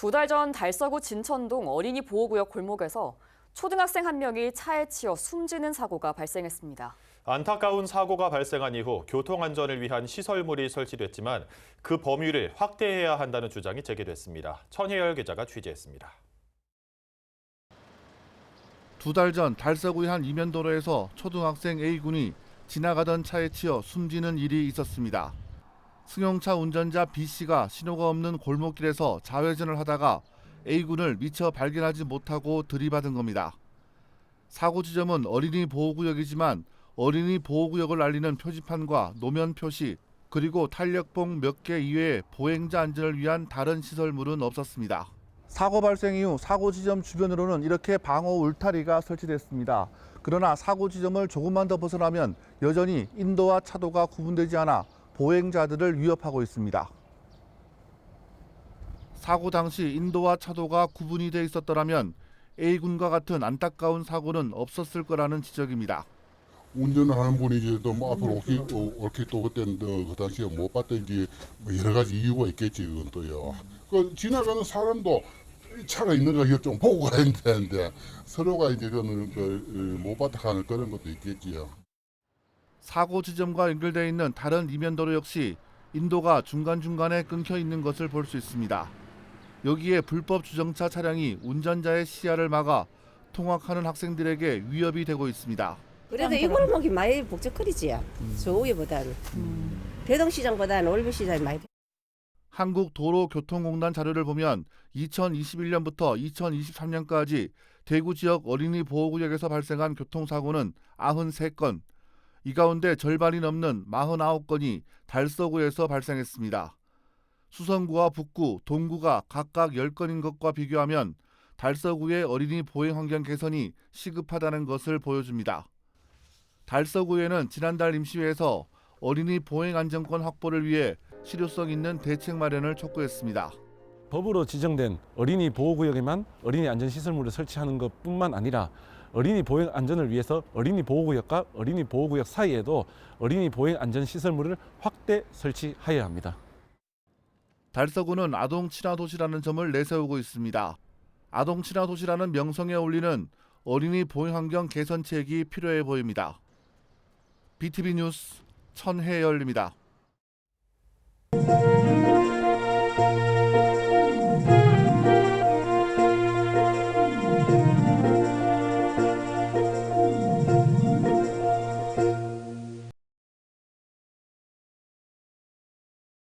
두 달 전 달서구 진천동 어린이 보호구역 골목에서 초등학생 한 명이 차에 치여 숨지는 사고가 발생했습니다. 안타까운 사고가 발생한 이후 교통안전을 위한 시설물이 설치됐지만 그 범위를 확대해야 한다는 주장이 제기됐습니다. 천혜열 기자가 취재했습니다. 두 달 전 달서구의 한 이면도로에서 초등학생 A군이 지나가던 차에 치여 숨지는 일이 있었습니다. 승용차 운전자 B씨가 신호가 없는 골목길에서 좌회전을 하다가 A군을 미처 발견하지 못하고 들이받은 겁니다. 사고 지점은 어린이 보호구역이지만 어린이 보호구역을 알리는 표지판과 노면 표시 그리고 탄력봉 몇 개 이외에 보행자 안전을 위한 다른 시설물은 없었습니다. 사고 발생 이후 사고 지점 주변으로는 이렇게 방호 울타리가 설치됐습니다. 그러나 사고 지점을 조금만 더 벗어나면 여전히 인도와 차도가 구분되지 않아 보행자들을 위협하고 있습니다. 사고 당시 인도와 차도가 구분이 돼 있었더라면 A군과 같은 안타까운 사고는 없었을 거라는 지적입니다. 운전을 하는 분이 이제 또뭐 앞으로 옳게, 어, 옳게 또 그때는 또그 당시에 못 봤던지 뭐 여러 가지 이유가 있겠지 그건 또요. 그 지나가는 사람도 이 차가 있는 거좀 보고 가야 되는데 서로가 이제 그거는 그 못 봤다 하는 그런 것도 있겠지요. 사고 지점과 연결되어 있는 다른 이면도로 역시 인도가 중간중간에 끊겨 있는 것을 볼 수 있습니다. 여기에 불법 주정차 차량이 운전자의 시야를 막아 통학하는 학생들에게 위협이 되고 있습니다. 그래도 이 골목이 많이 복잡거리지. 저 위보다는 대동시장보다는 올림픽시장이 많이. 한국도로교통공단 자료를 보면 2021년부터 2023년까지 대구 지역 어린이 보호구역에서 발생한 교통사고는 93건, 이 가운데 절반이 넘는 49건이 달서구에서 발생했습니다. 수성구와 북구, 동구가 각각 10건인 것과 비교하면 달서구의 어린이 보행 환경 개선이 시급하다는 것을 보여줍니다. 달서구에는 지난달 임시회에서 어린이 보행 안전권 확보를 위해 실효성 있는 대책 마련을 촉구했습니다. 법으로 지정된 어린이 보호구역에만 어린이 안전시설물을 설치하는 것 뿐만 아니라 어린이 보행 안전을 위해서 어린이 보호구역과 어린이 보호구역 사이에도 어린이 보행 안전시설물을 확대 설치하여야 합니다. 달서구는 아동 친화 도시라는 점을 내세우고 있습니다. 아동 친화 도시라는 명성에 어울리는 어린이 보행 환경 개선 책이 필요해 보입니다. BTV 뉴스 천혜열입니다.